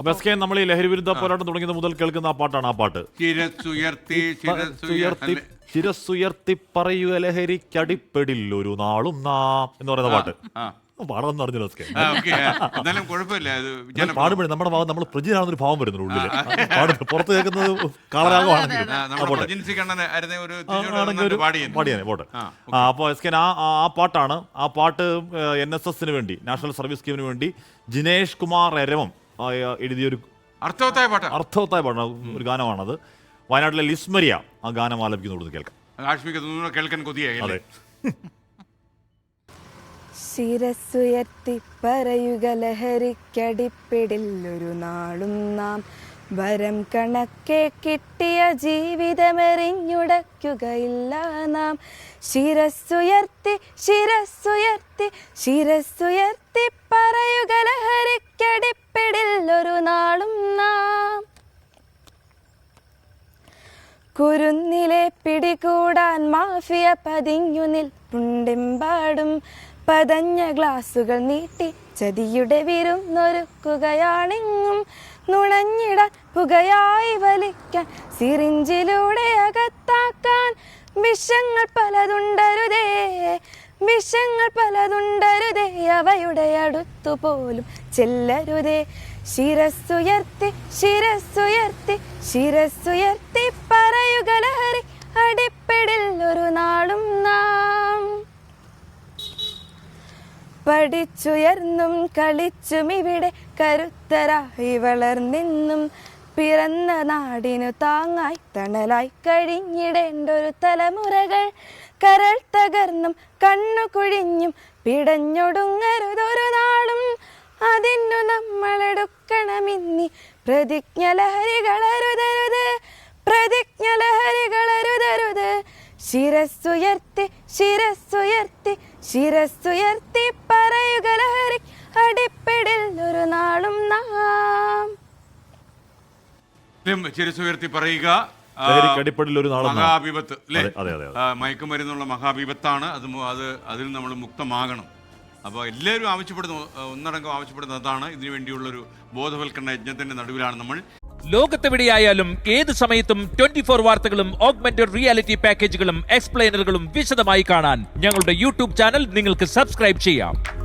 അപ്പൊ S K നമ്മൾ ഈ ലഹരി വിരുദ്ധ പോരാട്ടം തുടങ്ങിയത് മുതൽ കേൾക്കുന്ന ആ പാട്ടാണ് ആ പാട്ട്. ചിരസുയർത്തി ചിരസുയർത്തി ചിരസുയർത്തി ശിരസുയർത്തി പറയുക ലഹരിക്കടിപ്പെടിൽ ഒരു നാളും നാം എന്ന് പറയുന്ന പാട്ട്. ആ. പാടാന്ന് പറഞ്ഞല്ലോ എസ് കെ. ഓക്കേ. എന്നാലും കുഴപ്പമില്ല. പാടുമ്പോഴേ നമ്മുടെ ഭാഗം നമ്മൾ പ്രജിനാണെന്നൊരു ഭാവം വരുന്നു ഉള്ളിൽ. പാടും പുറത്ത് കേൾക്കുന്നത് പാടിയെന്ന്. പാടിയാനെ പോട്ടെ. അപ്പോൾ എസ് കെ ആ ആ- ആ പാട്ടാണ്. ആ പാട്ട് എൻ എസ് എസിന് വേണ്ടി നാഷണൽ സർവീസ് സ്കീമിന് വേണ്ടി ജിനേഷ് കുമാർ എരവം എഴുതിയൊരു അർത്ഥവത്തായ പാട്ട്. അർത്ഥവത്തായ പാട്ട് ഒരു ഗാനമാണത്. വയനാട്ടിലെ ലിസ്മരിയ ആ ഗാനം ആലപിക്കുന്നത് കേൾക്കാം. കേൾക്കാൻ കൊതിയായി അതെ അല്ലേ? ശിരസുയർത്തി പറയുക ലഹരിക്കടിപ്പിടില്ലൊരു നാളും നാം വരം കണക്കെ കിട്ടിയ ജീവിതമെറിഞ്ഞുടയ്ക്കുകയില്ല നാം. ശിരസ്സുയർത്തി ശിരസ്സുയർത്തി ശിരസ്സുയർത്തി പറയുക ലഹരിക്കടിപ്പിടിൽ ഒരു നാളും നാം കുരുന്നിലെ പിടികൂടാൻ മാഫിയ പതിഞ്ഞു നിൽപ്പുണ്ടെമ്പാടും. പതഞ്ഞ ഗ്ലാസുകൾ നീട്ടി ചതിയുടെ വിരുന്നൊരുക്കുകയാണെങ്ങും നുണഞ്ഞിടാൻ പുകയായി വലിക്കാൻ സിറിഞ്ചിലൂടെ അകത്താക്കാൻ വിഷങ്ങൾ പലതുണ്ടരുതേ വിഷങ്ങൾ പലതുണ്ടരുതേ അവയുടെ അടുത്തു പോലും ചെല്ലരുതേ. ശിരസ്സുയർത്തി ശിരസ്സുയർത്തി ശിരസ്സുയർത്തി പറയുക ലഹരി അടിപ്പിടിൽ ഒരു നാളും നാം. പഠിച്ചുയർന്നും കളിച്ചും ഇവിടെ കരുത്തരായി വളർന്നെന്നും പിറന്ന നാടിനു താങ്ങായി തണലായി കഴിഞ്ഞിടേണ്ടൊരു തലമുറകൾ. കരൾ തകർന്നും കണ്ണു കുഴിഞ്ഞും പിടഞ്ഞൊടുങ്ങരുതൊരു നാളും അതിനു നമ്മളെടുക്കണമിന്നി പ്രതിജ്ഞ ലഹരികളരുതരുത് പ്രതിജ്ഞ ലഹരികളരുതരുത് ശിരസ്സുയർത്തി ശിരസ്സുയർത്തി ശിരസ്സുയർത്തി പറയുക ലഹരി അടിപ്പിടിൽ ഒരു നാളും നാം ശിരസുയർത്തി പറയുക. മഹാഭിപത്ത് ഒരു. മഹാവിപത്ത് അല്ലേ? മയക്കുമരുന്നുള്ള മഹാവിപത്താണ്. അത് അത് അതിൽ നമ്മൾ മുക്തമാകണം. അപ്പോൾ എല്ലാവരും ആവശ്യപ്പെടുന്ന ഒന്നടങ്കം ആവശ്യപ്പെടുന്ന അതാണ് ഇതിനു വേണ്ടിയുള്ളൊരു ബോധവൽക്കരണ യജ്ഞത്തിന്റെ നടുവിലാണ് നമ്മൾ. ലോകത്തെവിടെയായാലും ഏത് സമയത്തും ട്വന്റി ഫോർ വാർത്തകളും ഓഗ്മെന്റഡ് റിയാലിറ്റി പാക്കേജുകളും എക്സ്പ്ലെയിനറുകളും വിശദമായി കാണാൻ ഞങ്ങളുടെ യൂട്യൂബ് ചാനൽ നിങ്ങൾക്ക് സബ്സ്ക്രൈബ് ചെയ്യാം.